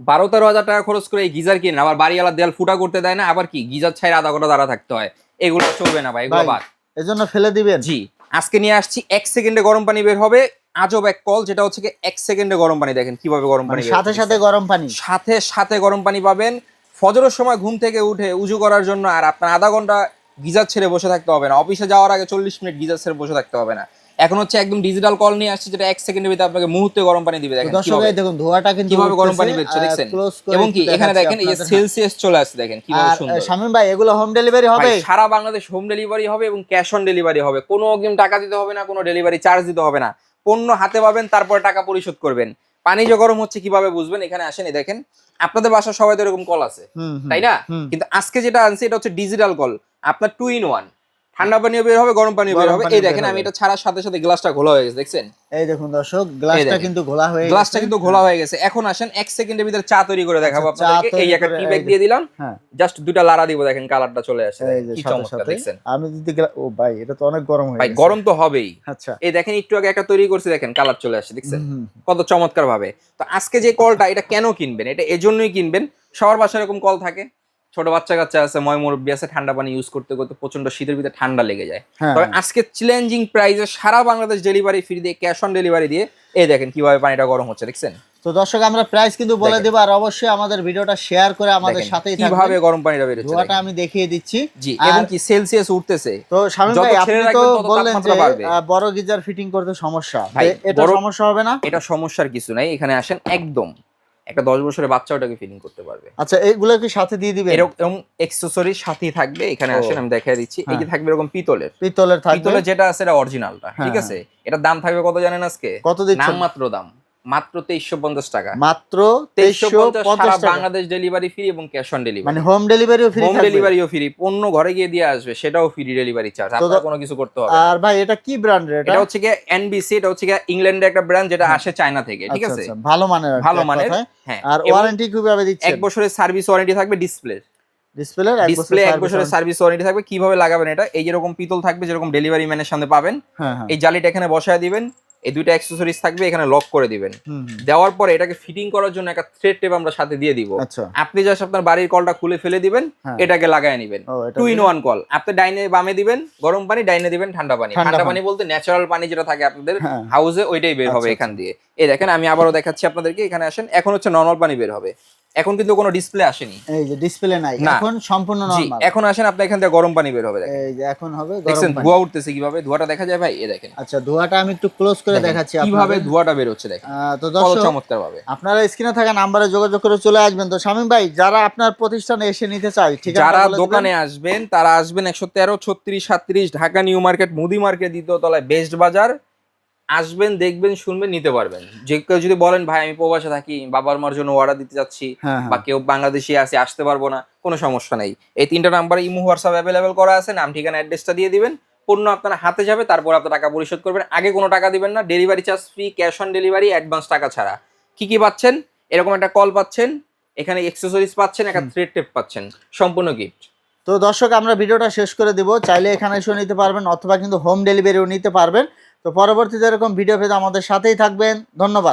বারো তেরো হাজার টাকা খরচ করে এই গিজার কিনে আবার বাড়িওয়ালা দেয়াল ফুটা করতে দেয় না আবার কি? গিজার ছাই আধা ঘণ্টা দাঁড়া থাকতে হয়। এগুলো চলবে না ভাই এগুলো বাদ। এজন্য ফেলে দিবেন। জি আজকে নিয়ে আসছি এক সেকেন্ডে গরম পানি বের হবে। আজব এক কল যেটা হচ্ছে এক সেকেন্ডে গরম পানি দেখেন কীভাবে গরম পানি মানে সাথে সাথে গরম পানি। সাথে সাথে গরম পানি পাবেন। ফজরের সময় ঘুম থেকে উঠে উজু করার জন্য আর আপনার আধা ঘণ্টা গিজার ছেড়ে বসে থাকতে হবে না। অফিসে যাওয়ার আগে চল্লিশ মিনিট গিজার ছেড়ে বসে থাকতে হবে না। এখন হচ্ছে একদম ডিজিটাল কল নিয়ে আসছে যেটা এক সেকেন্ডের ভিতরে আপনাকে মুহূর্তে গরম পানি দিবে দেখেন দর্শক দেখুন ধোঁয়াটা কিন্তু কীভাবে গরম পানি বেরোচ্ছে দেখছেন? এবং কি এখানে দেখেন এই যে সেলসিয়াস চলে আসছে দেখেন কীভাবে সুন্দর। শামিম ভাই এগুলো হোম ডেলিভারি হবে? সারা বাংলাদেশ হোম ডেলিভারি হবে এবং ক্যাশ অন ডেলিভারি হবে। কোনো অগ্রিম টাকা দিতে হবে না কোনো ডেলিভারি চার্জ দিতে হবে না। পণ্য হাতে পাবেন তারপরে টাকা পরিশোধ করবেন। পানি যে গরম হচ্ছে কীভাবে বুঝবেন? এখানে আসেন দেখেন আপনাদের বাসার সবাই তো এরকম কল আছে তাই না? কিন্তু আজকে যেটা আনছি এটা হচ্ছে ডিজিটাল কল আপনার টু ইন ওয়ান ঠান্ডা পানিও বের হবে গরম পানিও বের হবে। এই দেখেন আমি এটা ছাড়ার সাথে সাথে গ্লাসটা ঘোলা হয়ে গেছে দেখছেন? এই দেখুন দর্শক গ্লাসটা কিন্তু ঘোলা হয়ে গ্লাসটা। কিন্তু ঘোলা হয়ে গেছে। এখন আসেন এক সেকেন্ডের ভিতরে চা তৈরি করে দেখাবো আচ্ছা, আপনাদেরকে। এই একটা টি ব্যাগ দিয়ে দিলাম। হ্যাঁ। জাস্ট দুইটা লাড়া দিব দেখেন কালারটা চলে আসে। এই যে কি সাথে চমৎকার সাথে। দেখছেন? আমি যদি ও ভাই এটা তো অনেক গরম হয়ে ভাই গরম তো হবেই। আচ্ছা। এই দেখেন একটু আগে একটা তৈরি করছি দেখেন কালার চলে আসে দেখছেন? কত চমৎকার ভাবে তো আজকে যে কলটা এটা কেন কিনবেন? এটা এজন্যই কিনবেন। সবার বাসায় এরকম কল থাকে। ছোট বাচ্চা কাচ্চা আছে ময় মুরব্বী আছে ঠান্ডা পানি ইউজ করতে করতে প্রচণ্ড শীতের ভিতরে ঠান্ডা লেগে যায়। হ্যাঁ। তবে আজকে চ্যালেঞ্জিং প্রাইসে সারা বাংলাদেশ ডেলিভারি ফ্রি দিয়ে ক্যাশ অন ডেলিভারি দিয়ে এই দেখেন কীভাবে পানিটা গরম হচ্ছে দেখছেন? তো দর্শক আমরা প্রাইস কিন্তু বলে। দেবো আর অবশ্যই আমাদের ভিডিওটা শেয়ার করে আমাদের সাথেই কীভাবে গরম পানিটা বেরোচ্ছে ধোঁয়াটা দেখেন। আমি দেখিয়ে দিচ্ছি। জি এবং কি সেলসিয়াস উঠতেছে। তো স্বামী ভাই আপনি তো বললেন যে বড় গিজার ফিটিং করতে সমস্যা। এটা সমস্যা হবে না? এটা সমস্যার কিছু নাই এখানে আসেন একদম। একটা দশ বছরের বাচ্চা ওটাকে ফিলিং করতে পারবে। আচ্ছা এইগুলো কি সাথে দিয়ে দিবে এরকম এক্সেসরি সাথেই থাকবে এখানে আসে আসেন আমি দেখাই দিচ্ছি। এই যে হ্যাঁ। থাকবে এরকম পিতলের। পিতলের থাকবে। পিতলের যেটা আছে এটা অরিজিনালটা হ্যাঁ, ঠিক আছে? এটার দাম থাকবে কত জানেন আজকে? কত দিচ্ছেন? নাম মাত্র দাম। মাত্র তেইশশো পঞ্চাশ টাকা। মাত্র তেইশশো পঞ্চাশ বাংলাদেশ ডেলিভারি ফ্রি এবং ক্যাশ অন ডেলিভারি মানে হোম ডেলিভারিও ফ্রি হোম ডেলিভারিও ফ্রি পণ্য ঘরে গিয়ে দিয়ে আসবে সেটাও ফ্রি ডেলিভারি চার্জ আপনার কোনো কিছু করতে হবে আর ভাই এটা কি ব্র্যান্ডের এটা এটা হচ্ছে গিয়ে এনবিসি এটা হচ্ছে গিয়ে ইংল্যান্ডের একটা ব্র্যান্ড যেটা আসে চায়না থেকে ঠিক আচ্ছা, আছে? আচ্ছা, ভালো মানের ভালো মানের হ্যাঁ। আর ওয়ারেন্টি কীভাবে এক দিচ্ছেন। বছরের সার্ভিস ওয়ারেন্টি থাকবে ডিসপ্লে ডিসপ্লের এক ডিসপ্লে এক বছরের সার্ভিস ওয়ারেন্টি থাকবে। কীভাবে লাগাবেন এটা? এই যেরকম পিতল থাকবে যেরকম ডেলিভারি ম্যানের সামনে পাবেন। হ্যাঁ হ্যাঁ। এই জালিটা এখানে বসায় দিবেন। এই দুইটা অ্যাক্সেসরিজ থাকবে এখানে লক করে দিবেন। দেওয়ার পরে এটাকে ফিটিং করার জন্য একটা থ্রেড টেপ আমরা সাথে দিয়ে দিব। আচ্ছা। আপনি জাস্ট আপনার বাড়ির কলটা খুলে ফেলে দিবেন হ্যাঁ। এটাকে লাগায় নেবেন। টু ইন ওয়ান কল আপনি ডাইনে বামে দিবেন গরম পানি ডাইনে দিবেন ঠান্ডা পানি। ঠান্ডা পানি। বলতে ন্যাচারাল পানি যেটা থাকে আপনাদের হ্যাঁ। হাউসে ওইটাই বের হবে আচ্ছা, এখান দিয়ে। এই দেখেন আমি আবারও দেখাচ্ছি আপনাদেরকে এখানে আসেন। এখন হচ্ছে নর্মাল পানি বের হবে। এখন কিন্তু কোনো ডিসপ্লে আসেনি। এই যে ডিসপ্লে নাই। এখন সম্পূর্ণ নরমাল এখন আসেন আপনি এখান থেকে গরম পানি বের হবে দেখেন। এই যে এখন হবে গরম দেখছেন পানি। ধোঁয়া উঠতেছে কীভাবে? ধোঁয়াটা দেখা যায় ভাই? এ দেখেন। আচ্ছা ধোঁয়াটা আমি একটু ক্লোজ করে দেখাচ্ছি কীভাবে। ধোঁয়াটা বের হচ্ছে দেখেন। তো দর্শক চমৎকার ভাবে আপনারা স্ক্রিনে থাকা নাম্বারে যোগাযোগ করে চলে আসবেন। তো শামীম ভাই যারা আপনার প্রতিষ্ঠানে এসে নিতে চায় ঠিক আছে যারা দোকানে আসবেন তারা আসবেন একশো তেরো ছত্রিশ সাতত্রিশ ঢাকা নিউ মার্কেট মুদি মার্কেট দ্বিতীয় তলায় বেস্ট বাজার। আসবেন দেখবেন শুনবেন নিতে পারবেন। যে কেউ যদি বলেন ভাই আমি প্রবাসে থাকি বাবার মার জন্য অর্ডার দিতে যাচ্ছি হ্যাঁ বা কেউ বাংলাদেশি আছে আসতে পারব না কোনো সমস্যা নেই। এই তিনটা নাম্বারে ইমো হোয়াটসঅ্যাপ অ্যাভেলেবেল করা আছে নাম ঠিকানা অ্যাড্রেসটা দিয়ে দিবেন। পণ্য আপনার হাতে যাবে তারপর আপনার টাকা পরিশোধ করবেন। আগে কোনো টাকা দিবেন না delivery charge free cash on delivery advance টাকা ছাড়া। কি কি পাচ্ছেন? এরকম একটা কল পাচ্ছেন এখানে এক্সেসরিজ পাচ্ছেন একটা থ্রেড টেপ পাচ্ছেন সম্পূর্ণ গিফট তো দর্শক আমরা ভিডিওটা শেষ করে দিব। চাইলে এখানে এসেও নিতে পারবেন অথবা কিন্তু হোম ডেলিভারিও নিতে পারবেন। তো পরবর্তীতে এরকম ভিডিও পেতে আমাদের সাথেই থাকবেন। ধন্যবাদ।